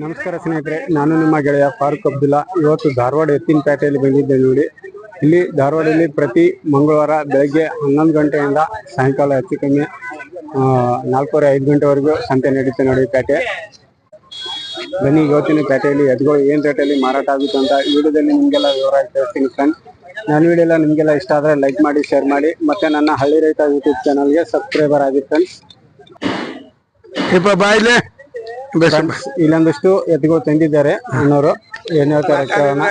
ನಮಸ್ಕಾರ ಸ್ನೇಹಿತರೆ, ನಾನು ನಿಮ್ಮ ಗೆಳೆಯ ಫಾರೂಕ್ ಅಬ್ದುಲ್ಲಾ. ಇವತ್ತು ಧಾರವಾಡ ಎತ್ತಿನ ಪೇಟೆಯಲ್ಲಿ ಬಂದಿದ್ದೆ ನೋಡಿ. ಇಲ್ಲಿ ಧಾರವಾಡದಲ್ಲಿ ಪ್ರತಿ ಮಂಗಳವಾರ ಬೆಳಗ್ಗೆ ಹನ್ನೊಂದು ಗಂಟೆಯಿಂದ ಸಾಯಂಕಾಲ ಹೆಚ್ಚು ಕಮ್ಮಿ ನಾಲ್ಕೂವರೆ ಐದು ಗಂಟೆವರೆಗೂ ಸಂತೆ ನಡೀತೆ ನೋಡಿ ಪೇಟೆ. ಬನ್ನಿ, ಇವತ್ತಿನ ಪೇಟೆಯಲ್ಲಿ ಎದ್ಗಳು ಏನು ರೇಟಲ್ಲಿ ಮಾರಾಟ ಆಗುತ್ತೆ ಅಂತ ವಿಡಿಯೋದಲ್ಲಿ ನಿಮಗೆಲ್ಲ ವಿವರ ಹೇಳ್ತೀನಿ ಫ್ರೆಂಡ್ ನನ್ನ ವಿಡಿಯೋ ನಿಮಗೆಲ್ಲ ಇಷ್ಟ ಆದರೆ ಲೈಕ್ ಮಾಡಿ ಶೇರ್ ಮಾಡಿ, ಮತ್ತು ನನ್ನ ಹಳ್ಳಿ ರೈತ ಯೂಟ್ಯೂಬ್ ಚಾನಲ್ಗೆ ಸಬ್ಸ್ಕ್ರೈಬರ್ ಆಗಿ ಫ್ರೆಂಡ್ಸ್ ಇಲ್ಲೊಂದಿಷ್ಟು ಎತ್ತುಗಳು ತಂದಿದ್ದಾರೆ ಅಣ್ಣವರು. ಏನ್ ಹೇಳ್ತಾರೆ ಕೇಳೋಣ.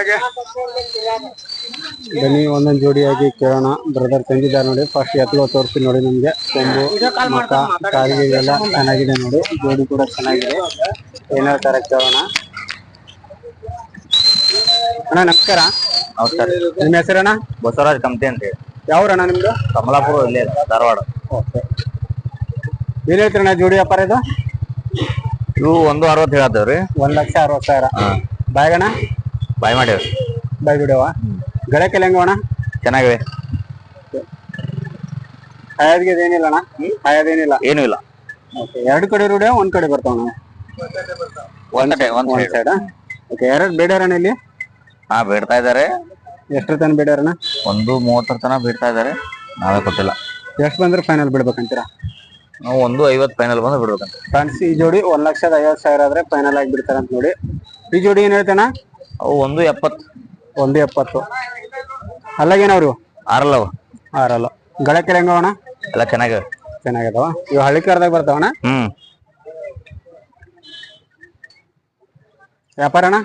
ಬನ್ನಿ ಒಂದೊಂದ್ ಜೋಡಿಯಾಗಿ ಕೇಳೋಣ. ಬ್ರದರ್ ತಂದಿದ್ದಾರೆ ನೋಡಿ. ಫಸ್ಟ್ ಎತ್ತುಗಳು ತೋರಿಸಿ ನೋಡಿ ನಮ್ಗೆ. ಕೊಂಬು ಮತ್ತ ಕಾಲಿಗೆ ಎಲ್ಲ ಚೆನ್ನಾಗಿದೆ ನೋಡಿ. ಜೋಡಿ ಕೂಡ ಚೆನ್ನಾಗಿದೆ. ಏನ್ ಹೇಳ್ತಾರೆ ಕೇಳೋಣ. ಅಣ್ಣ ನಮಸ್ಕಾರ. ನಮಸ್ಕಾರ. ನಿಮ್ಮ ಹೆಸರಣ್ಣ? ಬಸವರಾಜ್ ಕಮ್ತಿ ಅಂತ ಹೇಳಿ. ಯಾವ್ರಣ್ಣ ನಿಮ್ದು? ಕಮಲಾಪುರ ಇಲ್ಲೇ ಧಾರವಾಡ. ಓಕೆ. ಏನ್ ಹೇಳ್ತೀರಣ್ಣ ಜೋಡಿ ವ್ಯಾಪಾರ ಇದು? ಇವು ಒಂದು ಅರವತ್ತು ಹೇಳತ್ತೇವ್ರಿ ಒಂದ್ ಲಕ್ಷ ಅರವತ್ತು ಸಾವಿರ. ಬಾಯ್ಗಣ? ಬಾಯ್ ಮಾಡ್ಯಾವ್ರಿ. ಬಾಯ್ ಬಿಡವ ಗಳಕ್ಕೆಲ್ಲ ಅಣ್ಣ? ಚೆನ್ನಾಗಿವೆ. ಹಾಯದ್ಗೆ ಏನಿಲ್ಲ ಅಣ್ಣ? ಹಾಯದೇನಿಲ್ಲ ಏನು ಇಲ್ಲ. ಓಕೆ ಎರಡು ಕಡೆ ರೂಢ ಒಂದ್ ಕಡೆ ಬರ್ತಾವಣ್ಣ ಒಂದ್ ಕಡೆ ಒಂದ್ ಒಂದ್ ಸೈಡ್ ಓಕೆ ಬೇಡಾರಣ ಇಲ್ಲಿ? ಹಾ ಬಿಡ್ತಾ ಇದಾರೆ ಎಷ್ಟ್ರ ತನಕ ಬೇಡಾರಣ ಒಂದು ಮೂವತ್ತರ ತನಕ ಬಿಡ್ತಾ ಇದಾರೆ ನಾವೇ ಕೊಟ್ಟಿಲ್ಲ. ಎಷ್ಟು ಬಂದ್ರೆ ಫೈನಲ್ ಬಿಡ್ಬೇಕಂತೀರಾ? ನಾವು ಒಂದು ಐವತ್ತು ಫೈನಲ್ ಬಂದು ಬಿಡ್ಬೇಕಂತ. ಫ್ರೆಂಡ್ಸ್ ಈ ಜೋಡಿ ಒಂದ್ ಲಕ್ಷದ ಐವತ್ತು ಸಾವಿರ ಆದ್ರೆ ಫೈನಲ್ ಆಗಿ ಬಿಡ್ತಾರ ಅಂತ ನೋಡಿ. ಈ ಜೋಡಿ ಏನ್ ಹೇಳ್ತಾನ? ಅವು ಒಂದು ಎಪ್ಪತ್ತು. ಒಂದು ಎಪ್ಪತ್ತು. ಅಲ್ಲಾಗೇನವ್ರು ಆರಲ್ಲವ ಆರಲ್ಲ ಗಳಕ್ಕೆ ಹೆಂಗವಣ ಎಲ್ಲ ಚೆನ್ನಾಗ ಚೆನ್ನಾಗದವ. ಇವ್ ಹಳ್ಳಿ ಕಾರ್ದಾಗ ಬರ್ತಾವಣ ಹ್ಮ್. ವ್ಯಾಪಾರ ಅಣ್ಣ?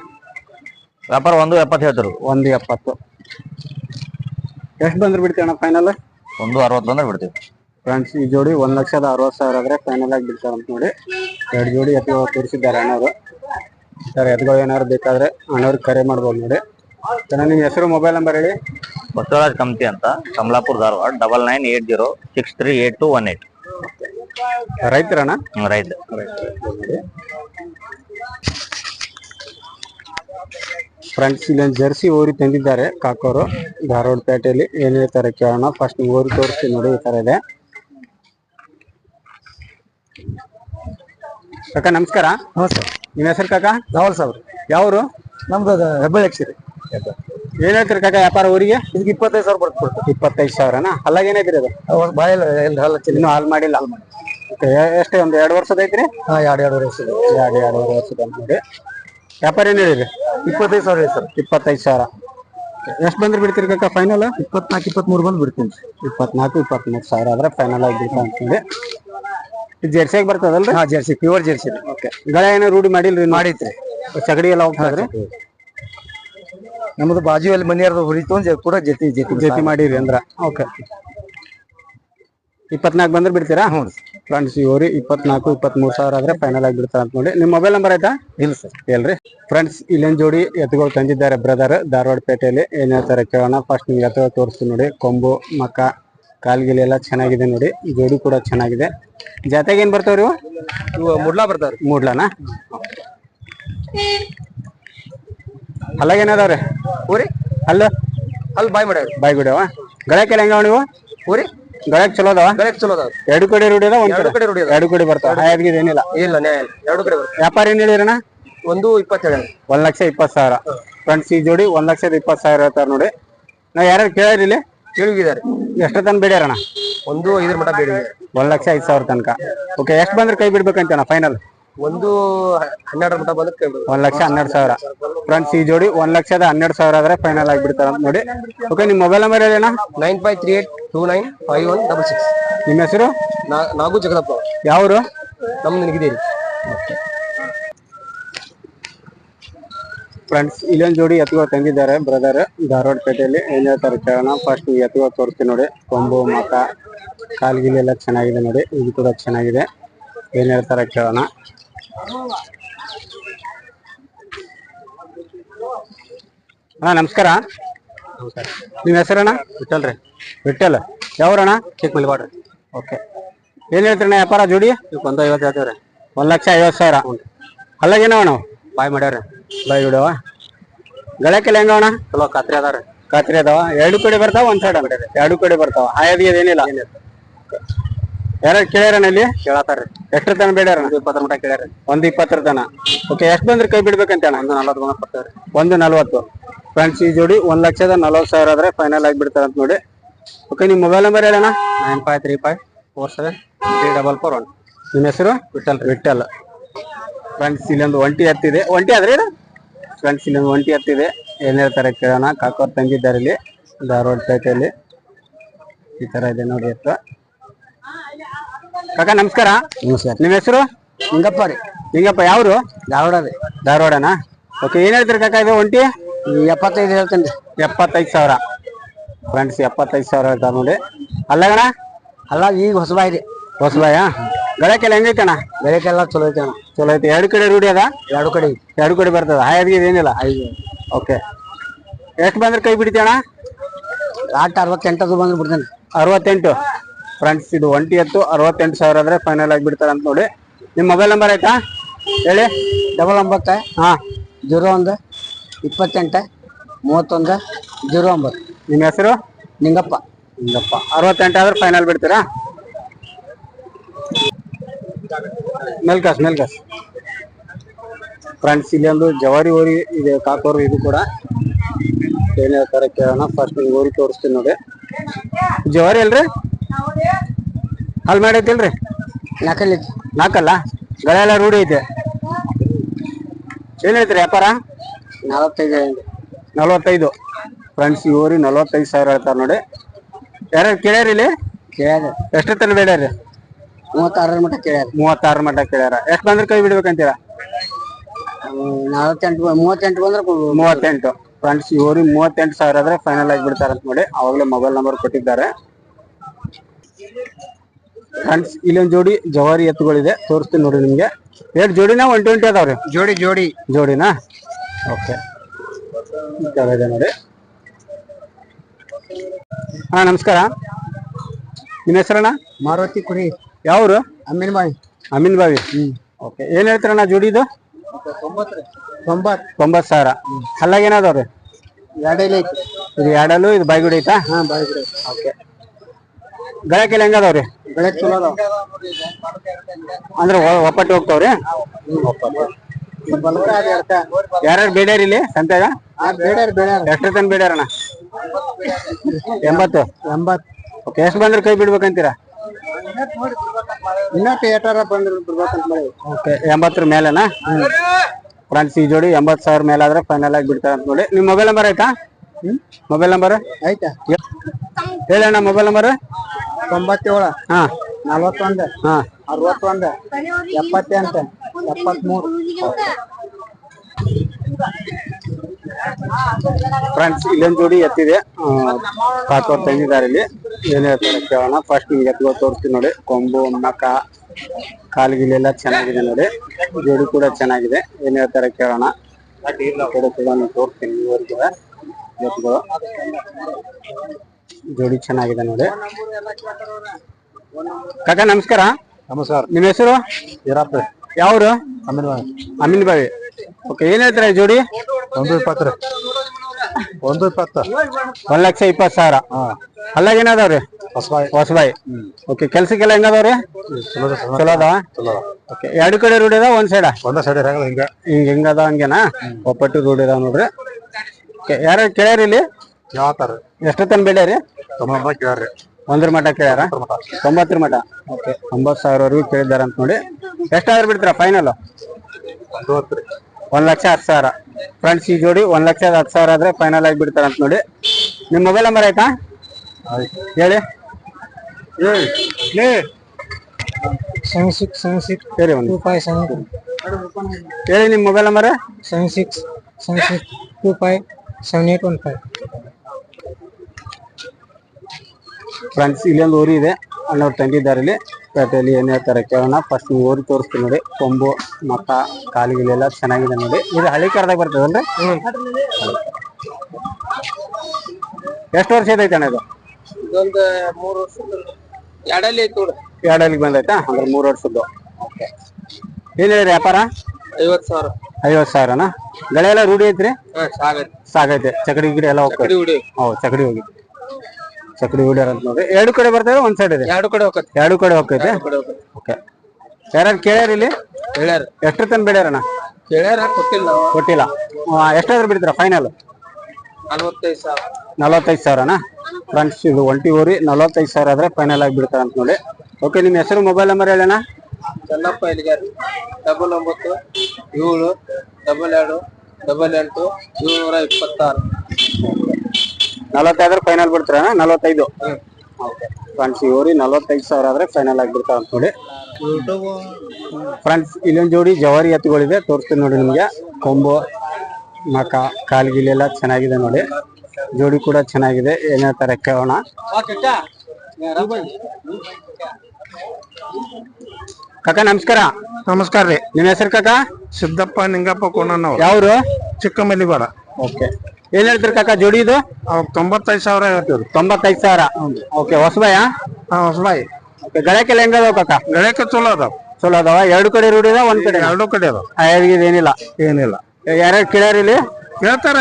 ವ್ಯಾಪಾರ ಒಂದು ಎಪ್ಪತ್ತು ಹೇಳ್ತಾರೆ ಒಂದು ಎಪ್ಪತ್ತು. ಎಷ್ಟು ಬಂದ್ರೆ ಬಿಡ್ತೀವಣ್ಣ ಫೈನಲ್ ಒಂದು ಅರವತ್ತು ಬಂದ್ರೆ ಬಿಡ್ತೀವಿ. ಫ್ರೆಂಡ್ಸ್ ಈ ಜೋಡಿ ಒಂದ್ ಲಕ್ಷದ ಅರವತ್ತು ಸಾವಿರ ಆದ್ರೆ ಫೈನಲ್ ಆಗಿ ಬಿಡ್ತಾರೆ ಅಂತ ನೋಡಿ. ಎರಡು ಜೋಡಿ ಎತ್ತುಗಳು ತೋರಿಸಿದ್ದಾರೆ ಅಣ್ಣವರು. ಸರ್ ಎತ್ತುಗಳು ಏನಾದ್ರು ಬೇಕಾದ್ರೆ ಅಣ್ಣವ್ರಿಗೆ ಕರೆ ಮಾಡ್ಬೋದು ನೋಡಿ. ಸರ್ ನಿಮ್ಮ ಹೆಸರು ಮೊಬೈಲ್ ನಂಬರ್ ಹೇಳಿ. ಬಸವರಾಜ್ ಕಂಪ್ತಿ ಅಂತ Kamalapura Dharwad double nine eight zero six three eight two one eight ರೈತರಣ್ಣ? ರೈತ. ಫ್ರೆಂಡ್ಸ್ ಇಲ್ಲೊಂದು ಜರ್ಸಿ ಓರಿ ತಂದಿದ್ದಾರೆ ಕಾಕೋರು. ಧಾರವಾಡ ಪೇಟೆಯಲ್ಲಿ ಏನೇ ತರ ಕೇಳೋಣ. ಫಸ್ಟ್ ನೀವು ಓರಿ ತೋರಿಸಿ ನೋಡಿ ಈ ತರ ಇದೆ. ಕಾಕ ನಮಸ್ಕಾರ. ನಮಸ್ತೆ. ನಿಮ್ಮ ಹೆಸರು ಕಾಕ? ರಾಹುಲ್ ಸಾವ್ರಿ ಯಾವ್ರು? ನಮ್ದು ಅದು ಹೆಬ್ಬಳ್ಳಿ ಅಕ್ಷರಿ ಏನ್ ಹೇಳ್ತೀರಿ ಕಾಕ ವ್ಯಾಪಾರ ಊರಿಗೆ? ಇದಕ್ಕೆ ಇಪ್ಪತ್ತೈದು ಸಾವಿರ ಬರ್ತು ಕೊಡ್ತು ಇಪ್ಪತ್ತೈದು ಸಾವಿರನಾ? ಅಲ್ಲಾಗ ಏನೈತ್ರಿ ಅದು? ಬಾಯಲ್ಲ ಎಲ್ಲಿ ಹಲ್ಲ ಚಿಲ್ಲಿ ಇನ್ನು ಹಾಲ್ ಮಾಡಿಲ್ಲ? Okay, ಮಾಡಿ ಎಷ್ಟೇ ಒಂದು ಎರಡು ವರ್ಷದ ಐತ್ರಿ? ಹಾ ಎರಡು ಎರಡು ವರ್ಷ ಎರಡು ಎರಡೂವರೆ ವರ್ಷದ ನೋಡಿ ವ್ಯಾಪಾರ ಏನ್ ಹೇಳಿರಿ ಇಪ್ಪತ್ತೈದು ಸಾವಿರ ಹೇಳಿ ಸರ್. ಇಪ್ಪತ್ತೈದು ಸಾವಿರ. ಎಷ್ಟು ಬಂದ್ರೆ ಬಿಡ್ತೀರಿ ಕಾಕ ಫೈನಲ್ ಇಪ್ಪತ್ನಾಲ್ಕು ಇಪ್ಪತ್ಮೂರು ಬಂದು ಬಿಡ್ತೀನಿ ಇಪ್ಪತ್ನಾಲ್ಕು ಇಪ್ಪತ್ಮೂರು ಸಾವಿರ ಆದ್ರೆ ಫೈನಲ್ ಆಗಿ ಬಿಡ್ತಾ ಇದು ಜೆರ್ಸಿಯಾಗಿ ಬರ್ತದಲ್ರಿ? ಹಾ ಜರ್ಸಿ ಪ್ಯೂರ್ ಜರ್ಸಿ. ಓಕೆ ಗಳೆ ಏನೋ ರೂಢಿ ಮಾಡಿಲ್ರಿ ಮಾಡಿತ್ರಿ. ಸಗಡಿ ಎಲ್ಲ ಹೋಗ್ತದ್ರಿ ನಮ್ದು ಬಾಜು ಅಲ್ಲಿ ಮನೆಯವ್ರದ್ದು ಹುರಿತು ಒಂದು ಕೂಡ ಜೊತೆ ಜೊತೆ ಜೊತೆ ಮಾಡಿರಿ ಅಂದ್ರ? ಓಕೆ ಇಪ್ಪತ್ನಾಲ್ಕು ಬಂದ್ರೆ ಬಿಡ್ತೀರಾ? ಹ್ಞೂ ಫ್ರೆಂಡ್ಸ್ ಇವ್ರಿ ಇಪ್ಪತ್ನಾಲ್ಕು ಇಪ್ಪತ್ಮೂರು ಸಾವಿರ ಆದ್ರೆ ಫೈನಲ್ ಆಗಿ ಬಿಡ್ತಾರ ಅಂತ ನೋಡಿ. ನಿಮ್ಮ ಮೊಬೈಲ್ ನಂಬರ್ ಆಯ್ತಾ? ಇಲ್ಲ ಸರ್. ಎಲ್ರಿ ಫ್ರೆಂಡ್ಸ್ ಇಲ್ಲೊಂದು ಜೋಡಿ ಎತ್ತುಗಳು ತಂದಿದ್ದಾರೆ ಬ್ರದರ್ ಧಾರವಾಡ ಪೇಟೆಯಲ್ಲಿ. ಏನ್ ಹೇಳ್ತಾರೆ ಕೇಳೋಣ? ಫಸ್ಟ್ ನಿಮ್ಗೆ ಎತ್ತುಗಳು ತೋರಿಸ್ತೀನಿ ನೋಡಿ. ಕೊಂಬು ಮಕ್ಕ. ಕಾಲ್ಗಿಲಿ ಎಲ್ಲ ಚೆನ್ನಾಗಿದೆ ನೋಡಿ. ಜೋಡಿ ಕೂಡ ಚೆನ್ನಾಗಿದೆ. ಜೊತೆಗೆ ಏನ್ ಬರ್ತಾವ್ರಿ ಇವು? ಇವು ಮುಡ್ಲಾ ಬರ್ತಾವ್ರಿ. ಮೂಡ್ಲನ ಅಲ್ಲಾಗೇನದಾವ್ರಿ ಊರಿ? ಅಲ್ಲ ಅಲ್ಲಿ ಬಾಯ್ ಮಾಡ್ಯಾವ್ರಿ ಬಾಯ್ ಬಿಡವ ಗಳಕ್ಕೆಲ್ಲ ಹೆಂಗ ನೀವು? ಊರಿ? ಗಳಕ್ ಚಲೋ ಅದಾವ? ಗಳಕ್ ಚಲೋ ಅದಾವ ಎರಡು ಕಡೆ ರೂಢಿ ಅದ ಒಂದ್ ಎರಡು ಕಡೆ? ರೂಢಿ ಎರಡು ಕಡೆ ಬರ್ತಾವ. ಹಾಯಾದ್ಗಿದ್ ಏನಿಲ್ಲ. ಇಲ್ಲ ನ್ಯಾಯ ಇಲ್ಲ. ಎರಡು ಕಡೆ ವ್ಯಾಪಾರ ಏನ್ ಹೇಳಿರಣ್ಣ ಒಂದು ಇಪ್ಪತ್ತೇಳು ಒಂದ್ ಲಕ್ಷ ಇಪ್ಪತ್ ಸಾವಿರ. ಫ್ರೆಂಡ್ಸ್ ಈ ಜೋಡಿ ಒಂದ್ ಲಕ್ಷದ ಇಪ್ಪತ್ ಸಾವಿರ ಹೇಳ್ತಾರ ನೋಡಿ. ನಾವ್ ಯಾರು ಕೇಳಿರಿ ಇಲ್ಲಿ ಕೇಳಿದ್ದಾರೆ ಎಷ್ಟು ತನ ಬೇಡ್ಯಾರಣ ಒಂದು ಐದರ ಮಟ ಬೇಡಿ. ಒಂದ್ ಲಕ್ಷ ಐದು ಸಾವಿರ ತನಕ. ಓಕೆ ಎಷ್ಟು ಬಂದ್ರೆ ಕೈ ಬಿಡ್ಬೇಕಂತಣ್ಣ ಫೈನಲ್ ಒಂದು ಹನ್ನೆರಡು ಮಟ ಬಂದ್ರೆ ಒಂದು ಒಂದ್ ಲಕ್ಷ ಹನ್ನೆರಡು ಸಾವಿರ. ಫ್ರೆಂಡ್ಸ್ ಈ ಜೋಡಿ ಒಂದ್ ಲಕ್ಷದ ಹನ್ನೆರಡು ಸಾವಿರ ಆದ್ರೆ ಫೈನಲ್ ಆಗಿಬಿಡ್ತಾರ ಅಂತ ನೋಡಿ. ಓಕೆ ನಿಮ್ mobile number ಹೇಳಣ್ಣ nine five three eight two nine five one double six. ನಿಮ್ಮ ಹೆಸರು? ನಾಗು ಜಗದಪ್ಪ ಯಾವರು? ನಮ್ದು ನಿನಗಿದ್ದೀರಿ ಫ್ರೆಂಡ್ಸ್ ಇಲ್ಲೊಂದ್ ಜೋಡಿ ಎತ್ತುಗಳು ತಂದಿದ್ದಾರೆ ಬ್ರದರ್ ಧಾರವಾಡ ಪೇಟೆಯಲ್ಲಿ ಏನ್ ಹೇಳ್ತಾರೆ ಕೇಳೋಣ ಫಸ್ಟ್ ಈ ಎತ್ತುಗಳು ತೋರಿಸ್ತೀನಿ ನೋಡಿ. ಕೊಂಬು ಮಕ ಕಾಲ್ಗಿಲಿ ಎಲ್ಲ ಚೆನ್ನಾಗಿದೆ ನೋಡಿ. ಇದು ಕೂಡ ಚೆನ್ನಾಗಿದೆ. ಏನ್ ಹೇಳ್ತಾರೆ ಕೇಳೋಣ ಅಣ್ಣ ನಮಸ್ಕಾರ. ನಿಮ್ಮ ಹೆಸರಣ್ಣ? ವಿಠಲ್ ರೀ. ವಿಠಲ್. ಯಾವ್ರಣ್ಣ? ಚಿಕ್ಕಮಲ್ಲಿವಾಡ್ರಿ ಓಕೆ ಏನ್ ಹೇಳ್ತೀರಣ್ಣ ವ್ಯಾಪಾರ ಜೋಡಿ? ಒಂದು ಐವತ್ತು ಹೇಳ್ತೀವ್ರಿ. ಒಂದ್ ಲಕ್ಷ ಐವತ್ತು ಸಾವಿರ. ಅಲ್ಲಾಗೇನವ ನಾವು? ಬಾಯ್ ಮಾಡ್ಯಾವ್ರಿ. ಬಾಯ್ ಬಿಡವ ಗಳಕ್ಕೆಲ್ಲ ಅಣ್ಣ ಚಲೋ ಖಾತ್ರಿ ಅದಾರ ಖಾತ್ರಿ ಅದಾವ? ಎರಡು ಕಡೆ ಬರ್ತಾವ ಒಂದ್ ಸೈಡ್ ಎರಡು ಕಡೆ ಬರ್ತಾವ? ಹಾಯದಿ ಏನಿಲ್ಲ? ಯಾರು ಕೇಳ್ಯಾರಣ್ಣ ಇಲ್ಲಿ ಕೇಳತ್ತಾರ್ರಿ. ಎಷ್ಟ್ರ ತನ ಬೇಡ್ಯಾರ ಇಪ್ಪತ್ತರ ಮಟ ಕೇಳ್ಯಾರ ಒಂದ್ ಇಪ್ಪತ್ತರ ತನ ಓಕೆ ಎಷ್ಟ್ ಬಂದ್ರೆ ಕೈ ಬಿಡ್ಬೇಕಂತ ಅಣ್ಣ ಒಂದು ನಲ್ವತ್ತು ಬಂದ ಕೊಡ್ತೇವ್ರಿ. ಒಂದು ನಲ್ವತ್ತು. ಫ್ರೆಂಡ್ಸ್ ಈ ಜೋಡಿ ಒಂದ್ ಲಕ್ಷದ ನಲ್ವತ್ತು ಸಾವಿರ ಆದ್ರೆ ಫೈನಲ್ ಆಗಿ ಬಿಡ್ತಾರಂತ ನೋಡಿ. ಓಕೆ ನಿಮ್ mobile number ಹೇಳಣ್ಣ nine five three five four seven three double four one. ನಿಮ್ಮ ಹೆಸರು? ವಿಠಲ್ ವಿಠಲ್. ಫ್ರೆಂಡ್ಸ್ ಇಲ್ಲೊಂದು ಒಂಟಿ ಹತ್ತಿದೆ. ಒಂಟಿ ಆದ್ರೆ ಇದು ಫ್ರೆಂಡ್ಸ್ ಇಲ್ಲೊಂದು ಒಂಟಿ ಹತ್ತಿದೆ. ಏನ್ ಹೇಳ್ತಾರೆ ಕೇಳೋಣ. ಕಾಕೋರ್ ತಂಗಿದ್ದಾರೆ ಇಲ್ಲಿ ಧಾರವಾಡ ಪೇಟೆಯಲ್ಲಿ. ಈ ತರ ಇದೆ ನೋಡಿ ಎತ್ತ. ಕಾಕ ನಮಸ್ಕಾರ. ನಮಸ್ಕಾರ. ನಿಮ್ಮ ಹೆಸರು? ಹಿಂಗಪ್ಪ ರೀ. ಹಿಂಗಪ್ಪ ಯಾವ್ರು? ಧಾರವಾಡ ರೀ. ಧಾರವಾಡನಾ? ಓಕೆ ಏನ್ ಹೇಳ್ತೀರಿ ಕಾಕ ಇದು ಒಂಟಿ? ಎಪ್ಪತ್ತೈದು ಹೇಳ್ತೇನೆ ರೀ. ಎಪ್ಪತ್ತೈದು ಸಾವಿರ. ಫ್ರೆಂಡ್ಸ್ ಎಪ್ಪತ್ತೈದು ಸಾವಿರ ಹೇಳ್ತಾರೆ ನೋಡಿ. ಅಲ್ಲಗಣ ಅಲ್ಲ ಈಗ ಹೊಸಬಾಯಿ ರೀ. ಹೊಸಬಾಯ? ಗಳಕ್ಕೆಲ್ಲ ಹೆಂಗೈತಣ್ಣ ಬೆಳಕೆಲ್ಲ ಚಲೋ ಐತೆ ಅಣ್ಣ. ಚಲೋ ಐತೆ. ಎರಡು ಕಡೆ ರೂಢಿ ಅದ? ಎರಡು ಕಡೆ. ಎರಡು ಕಡೆ ಬರ್ತದ? ಹಾಯದ್ಗೆ ಏನಿಲ್ಲ? ಐದು ಓಕೆ ಎಷ್ಟು ಬಂದ್ರೆ ಕೈ ಬಿಡ್ತೀಯಣ್ಣ ಆಟ ಅರವತ್ತೆಂಟದು ಬಂದ್ರೆ ಬಿಡ್ತೇನೆ. ಅರವತ್ತೆಂಟು. ಫ್ರೆಂಡ್ಸ್ ಇದು ಒಂಟಿ ಎತ್ತು ಅರವತ್ತೆಂಟು ಸಾವಿರ ಆದ್ರೆ ಫೈನಲ್ ಆಗಿ ಬಿಡ್ತಾರೆ ಅಂತ ನೋಡಿ. ನಿಮ್ಮ ಮೊಬೈಲ್ ನಂಬರ್ ಆಯ್ತಾ? ಹೇಳಿ. ಡಬಲ್ ಒಂಬತ್ತ ಹಾ. ಜೀರೋ ಒಂದು ಇಪ್ಪತ್ತೆಂಟು ಮೂವತ್ತೊಂದು ಜೀರೋ ಒಂಬತ್ತು. ನಿಮ್ಮ ಹೆಸರು? ನಿಂಗಪ್ಪ. ನಿಂಗಪ್ಪ. ಅರವತ್ತೆಂಟು ಆದ್ರೆ ಫೈನಲ್ ಬಿಡ್ತೀರಾ? ಮೆಲ್ಕಾಸ್ ಮೆಲ್ಕಾಸ್ ಫ್ರೆಂಡ್ಸ್ ಇಲ್ಲಿ ಒಂದು ಜವಾರಿ ಓರಿ ಇದೆ ಕಾಕೋರು ಇದು ಕೂಡ. ಏನ್ ಹೇಳ್ತಾರೆ ಕೇಳೋಣ ಫಸ್ಟ್ ನಿಮ್ಗೆ ಓರಿ ತೋರಿಸ್ತೀನಿ ನೋಡಿ. ಜವಾರಿ ಅಲ್ರಿ? ಅಲ್ಲಿ ಮಾಡೈತಿಲ್ರಿ ನಾಕಲ್ಲ ನಾಲ್ಕಲ್ಲ ಗಳೆಲ್ಲ ರೂಢಿ ಐತೆ. ಏನ್ ಹೇಳ್ತೀರಿ ವ್ಯಾಪಾರ? ನಲವತ್ತೈದು ನಲವತ್ತೈದು. ಫ್ರೆಂಡ್ಸ್ ಓರಿ ನಲವತ್ತೈದು ಸಾವಿರ ಹೇಳ್ತಾರೆ ನೋಡಿ. ಯಾರು ಕೇಳ್ಯಾರ ಇಲ್ಲಿ ಕೇಳ್ಯಾರ ಎಷ್ಟು ತನ ಬೇಡ್ಯಾರಿ ಮೂವತ್ತಾರರ ಮಟ್ಟ ಕೇಳ್ಯಾರ. ಮೂವತ್ತಾರ ಮಟ್ಟ ಕೇಳ್ಯಾರ. ಎಷ್ಟು ಬಂದ್ರೆ ಕೈ ಬಿಡ್ಬೇಕಂತೀರ? ನಲವತ್ತೆಂಟು ಮೂವತ್ತೆಂಟು ಬಂದ್ರೆ ಕೊಡ್ಬೋದು. ಮೂವತ್ತೆಂಟು. ಫ್ರೆಂಡ್ಸ್ ಇವ್ರಿ ಮೂವತ್ತೆಂಟು ಸಾವಿರ ಆದ್ರೆ ಫೈನಲ್ ಆಗಿ ಬಿಡ್ತಾರಂತ ನೋಡಿ ಅವಾಗಲೇ ಮೊಬೈಲ್ ನಂಬರ್ ಕೊಟ್ಟಿದ್ದಾರೆ. ಫ್ರೆಂಡ್ಸ್ ಇಲ್ಲೊಂದು ಜೋಡಿ ಜವಾರಿ ಎತ್ತುಗಳಿದೆ ತೋರಿಸ್ತೀನಿ ನೋಡಿ ನಿಮ್ಗೆ. ಎರಡು ಜೋಡಿನ ಒನ್ ಟ್ವೆಂಟಿ ಅದಾವ್ರಿ? ಜೋಡಿ ಜೋಡಿ. ಜೋಡಿನಾ? ಓಕೆ ಇದೆ ನೋಡಿ. ಹಾ ನಮಸ್ಕಾರ. ನಿಮ್ಮ ಹೆಸರಣ್ಣ? ಮಾರುತಿ ಕುರಿ. ಯಾವ್ರು? ಅಮ್ಮಿನ ಬಾವಿ ಅಮೀನ್ ಬಾವಿ ಓಕೆ. ಏನ್ ಹೇಳ್ತಾರಣ್ಣ ಜೋಡಿದು? ತೊಂಬತ್ತು. ತೊಂಬತ್ತು ಸಾವಿರ. ಅಲ್ಲಾಗ ಏನಾದವ್ರಿ ಐತಿ. ಇದು ಎರಡಲ್ಲೂ ಇದು ಬಾಯ್ಗುಡಿ ಐತಾ? ಹಾ ಬಾಯಿ ಬಿಡಿ ಓಕೆ. ಗಳಕ್ಕೆಲ್ಲ ಹೆಂಗದವ್ರಿ? ಚಲೋ ಅದಾವ. ಅಂದ್ರೆ ಒ- ಒಪ್ಪಟ್ಟು ಹೋಗ್ತಾವ್ರಿ? ಅದು ಎಡ್ಕ. ಯಾರ್ಯಾರು ಬೇಡ್ಯಾರ ಇಲ್ಲಿ ಸಂತ್ಯಾಗ ಆ ಬೇಡ್ಯಾರ ಬೇಡ್ಯಾರ. ಎಷ್ಟು ತನ ಬೇಡ್ಯಾರಣ್ಣ? ಎಂಬತ್ತು. ಎಂಬತ್ತು. ಓಕೆ ಎಷ್ಟು ಬಂದ್ರೆ ಕೈ ಬಿಡ್ಬೇಕಂತೀರಾ? ಇನ್ನೊಟ್ಟು ಥಿಯೇಟರ್ ಬಂದ್ರು ಬಿಡ್ಬೇಕಂತ ಮಾಡಿ. ಓಕೆ ಎಂಬತ್ತರ ಮೇಲೆನಾ? ಫ್ರೆಂಡ್ಸ್ ಈ ಜೋಡಿ ಎಂಬತ್ತು ಸಾವಿರ ಮೇಲೆ ಆದ್ರೆ ಫೈನಲ್ ಆಗಿ ಬಿಡ್ತಾರೆ ಅಂತ ನೋಡಿ. ನಿಮ್ಮ ಮೊಬೈಲ್ ನಂಬರ್ ಆಯ್ತಾ? ಮೊಬೈಲ್ ನಂಬರ್ ಆಯ್ತಾ? ಹೇಳಣ್ಣ ಮೊಬೈಲ್ ನಂಬರ್ ತೊಂಬತ್ತೇಳು ಹಾ. ನಲವತ್ತೊಂದು ಹಾ. ಅರವತ್ತೊಂದು ಎಪ್ಪತ್ತೆಂಟು ಎಪ್ಪತ್ಮೂರು ಫ್ರೆಂಡ್ಸ್ ಇಲ್ಲೊಂದು ಜೋಡಿ ಎತ್ತಿದೆ. ಕಾಕೋರ್ ತಂದಿದ್ದಾರೆ ಇಲ್ಲಿ ಏನ್ ಹೇಳ್ತಾರೆ ಕೇಳೋಣ. ಫಸ್ಟ್ ನಿಮ್ಗೆ ಎತ್ಕೋ ತೋರಿಸ್ತೀನಿ ನೋಡಿ. ಕೊಂಬು ಮಕ ಕಾಲ್ಗಿಲೆಲ್ಲ ಚೆನ್ನಾಗಿದೆ ನೋಡಿ. ಜೋಡಿ ಕೂಡ ಚೆನ್ನಾಗಿದೆ. ಏನ್ ಹೇಳ್ತಾರೆ ಕೇಳೋಣ. ತೋರ್ತೀನಿ ಕಡೆ ತೋರಿಸ್ತೀನಿ ಇವರಿಗೆ. ಎತ್ತುಗಳು ಜೋಡಿ ಚೆನ್ನಾಗಿದೆ ನೋಡಿ. ಕಾಕ ನಮಸ್ಕಾರ. ನಮಸ್ಕಾರ. ನಿಮ್ಮ ಹೆಸರು? ಇರಪ್ಪ ಯಾವ್ರು? ಅಮಿನ್ ಬಾಯಿ ಅಮೀನ್ ಬಾವಿ ಓಕೆ ಏನ್ ಹೇಳ್ತಾರೆ ಜೋಡಿ? ಒಂದು ಇಪ್ಪತ್ತು ರೀ. ಒಂದು ಇಪ್ಪತ್ತು. ಒಂದ್ ಲಕ್ಷ ಇಪ್ಪತ್ತು ಸಾವಿರ. ಹಾ. ಅಲ್ಲಾಗ ಏನಾದವ್ರಿ? ಹೊಸಬಾಯಿ. ಹೊಸಬಾಯಿ. ಓಕೆ ಕೆಲ್ಸಕ್ಕೆಲ್ಲ ಹೆಂಗದವ್ರಿ? ಚಲೋ ಚಲೋ ಅದಾವ ಚಲೋ ಓಕೆ ಎರಡು ಕಡೆ ರೂಢಿ ಅದಾವ ಒಂದ್ ಸೈಡ ಒಂದ ಸೈಡ್ ಇರಂಗಿಲ್ಲ ಹಿಂಗ. ಹಿಂಗ ಹೆಂಗದ ಹಂಗೇನಾ? ಒಪ್ಪಟ್ಟು ರೂಢಿ ಅದಾವ ನೋಡ್ರಿ. ಓಕೆ ಯಾರು ಕೇಳ್ಯಾರ ಇಲ್ಲಿ? ಯಾವತ್ತಾರ ಎಷ್ಟೊತ್ತನ ಬೇಡ್ಯಾರಿ ತೊಂಬತ್ತ ಕೇಳ್ರಿ ಒಂದ್ರ ಮಠ ಕೇಳ್ಯಾರ? ತೊಂಬತ್ತರ ಮಠ. ಓಕೆ ಒಂಬತ್ತು ಸಾವಿರವರೆಗೂ ಕೇಳಿದ್ದಾರೆ ಅಂತ ನೋಡಿ. ಎಷ್ಟಾದ್ರೂ ಬಿಡ್ತೀರಾ ಫೈನಲ್ ಒಂದ್ ಲಕ್ಷ ಹತ್ತು ಸಾವಿರ. ಫ್ರೆಂಡ್ಸ್ ಈ ಜೋಡಿ ಒಂದ್ ಲಕ್ಷದ ಹತ್ತು ಸಾವಿರ ಆದ್ರೆ ಫೈನಲ್ ಆಗಿ ಬಿಡ್ತಾರ ಅಂತ ನೋಡಿ. ನಿಮ್ ಮೊಬೈಲ್ ನಂಬರ್ ಆಯ್ತಾ? ಹೇಳಿ. ಸೆವೆನ್ ಸಿಕ್ಸ್ ಸೆವೆನ್ ಸಿಕ್ಸ್ ಹೇಳಿ ಒಂದು. ಟೂ ಫೈವ್ ಸೆವೆನ್ ಹೇಳಿ ನಿಮ್ mobile number seven six seven six two five seven eight one five friends ಇಲ್ಲೊಂದು ಊರಿ ಇದೆ. ಅಣ್ಣವ್ರು ತಂದಿದ್ದಾರೆ ಇಲ್ಲಿ. ಪೇಟೆಯಲ್ಲಿ ಏನ್ ಹೇಳ್ತಾರೆ ಕೇಳೋಣ. ಫಸ್ಟ್ ನೀವು ಊರಿ ತೋರಿಸ್ತೀನಿ ನೋಡಿ. ಕೊಂಬು ಮಕ್ಕ ಕಾಲಿಗೆಲ್ಲ ಚೆನ್ನಾಗಿದೆ ನೋಡಿ. ಇದು ಹಳ್ಳಿ ಕರ್ದಾಗ ಬರ್ತದಲ್ರಿ? ಎಷ್ಟು ವರ್ಷ ಇದೈತೆ ಅಣ್ಣ ಇದು? ಇದೊಂದು ಮೂರು ವರ್ಷ ಎರಡಲ್ಲಿ ಐತಿ ನೋಡಿ. ಎರಡಲ್ಲಿ ಬಂದೈತಾ? ಅಂದ್ರೆ ಮೂರು ವರ್ಷದ್ದು. ಏನ್ ಹೇಳಿರಿ ವ್ಯಾಪಾರ? ಐವತ್ತು ಸಾವಿರ. ಐವತ್ತು ಸಾವಿರನ? ಗಳೆ ಎಲ್ಲ ರೂಢಿ ಐತ್ರಿ? ಸಾಗೈತೆ. ಸಾಗೈತೆ. ಚಕಡಿ ಗಿಡ ಎಲ್ಲ ಹೋಗ್ತದೆ. ಹೌದು ಚಕಡಿ ಹೋಗಿ ಚಕ್ಡಿ ಹೊಡ್ಯಾರ ಅಂತ ನೋಡ್ರಿ ಎರಡು ಕಡೆ ಬರ್ತದೆ ಒಂದ್ ಸೈಡ್ ಇದೆ. ಎರಡು ಕಡೆ ಹೋಗತ್ತೆ. ಎರಡು ಕಡೆ ಹೋಗ್ತೈತೆ. ಓಕೆ. ಯಾರ್ಯಾರು ಕೇಳ್ಯಾರ ಇಲ್ಲಿ? ಹೇಳ್ಯಾರ ಎಷ್ಟ್ರ ತನ್ ಬಿಡ್ಯಾರಣ್ಣ? ಕೇಳ್ಯಾರ ಕೊಟ್ಟಿಲ್ಲ. ಕೊಟ್ಟಿಲ್ಲ. ಎಷ್ಟಾದ್ರೂ ಬಿಡ್ತೀರಾ ಫೈನಲ್ ನಲ್ವತ್ತೈದು ಸಾವಿರ. ನಲವತ್ತೈದು ಸಾವಿರನಾ? ಫ್ರೆಂಡ್ಸ್ ಇದು ಒಂಟಿ ಊರಿ ನಲವತ್ತೈದು ಸಾವಿರ ಆದ್ರೆ ಫೈನಲ್ ಆಗಿ ಬಿಡ್ತಾರೆ ಅಂತ ನೋಡಿ. ಓಕೆ ನಿಮ್ಮ ಹೆಸರು ಮೊಬೈಲ್ ನಂಬರ್ ಹೇಳೋಣ ಚೆನ್ನಪ್ಪ ಇಲ್ಲಿಗಾರ. ಡಬಲ್ ಒಂಬತ್ತು ಏಳು ಡಬಲ್ ಎರಡು ಡಬಲ್ ಎಂಟು ಏಳ್ನೂರ ಇಪ್ಪತ್ತಾರು. ನಲವತ್ತೈದ್ರೆ ಫೈನಲ್ ಬಿಡ್ತೀರಾ? ನಲವತ್ತೈದು? ಫ್ರೆಂಡ್ಸ್ ಇವ್ರಿ ನಲವತ್ತೈದು ಸಾವಿರ ಆದ್ರೆ ಫೈನಲ್ ಆಗಿ ಬಿಡ್ತಾರೆ ಅಂತ ನೋಡಿ ಫ್ರೆಂಡ್ಸ್ ಇಲ್ಲೊಂದು ಜೋಡಿ ಜವಾರಿ ಎತ್ತುಗಳಿದೆ ತೋರಿಸ್ತೀನಿ ನೋಡಿ ನಿಮಗೆ. ಕೊಂಬು ಮಕ ಕಾಲ್ಗಿಲೆಲ್ಲ ಚೆನ್ನಾಗಿದೆ ನೋಡಿ. ಜೋಡಿ ಕೂಡ ಚೆನ್ನಾಗಿದೆ. ಏನ್ ಹೇಳ್ತಾರೆ ಕೇಳೋಣ ಕಾಕ ನಮಸ್ಕಾರ. ನಮಸ್ಕಾರ ರೀ. ನಿಮ್ಮ ಹೆಸರು ಕಾಕ? ಸಿದ್ದಪ್ಪ ನಿಂಗಪ್ಪ ಕೋಣನವ್ರು. ಯಾವ್ರು? ಚಿಕ್ಕಮಲ್ಲಿಗೌಡ. ಓಕೆ ಏನ್ ಹೇಳ್ತೀರಿ ಕಾಕ ಜೋಡಿ ಇದು? ಅವಾಗ ತೊಂಬತ್ತೈದು ಸಾವಿರ ಹೇಳ್ತೀವಿ ತೊಂಬತ್ತೈದು ಸಾವಿರ. ಓಕೆ ಹೊಸಬಾಯ ಹಾಂ ಹೊಸಬಾಯಿ. ಓಕೆ ಗಳಕ್ಕೆಲ್ಲ ಹೆಂಗದಾವ ಕಾಕ? ಗಳಕ್ಕೆ ಚಲೋ ಅದಾವ. ಚಲೋ ಅದಾವ? ಎರಡು ಕಡೆ ರೂಢಿ ಅದಾವ ಒಂದ್ ಕಡೆ? ಎರಡು ಕಡೆ ಅದಾವ. ಏನಿಲ್ಲ? ಏನಿಲ್ಲ. ಯಾರ್ಯಾರು ಕೇಳ್ಯಾರ ಇಲ್ಲಿ? ಕೇಳ್ತಾರ.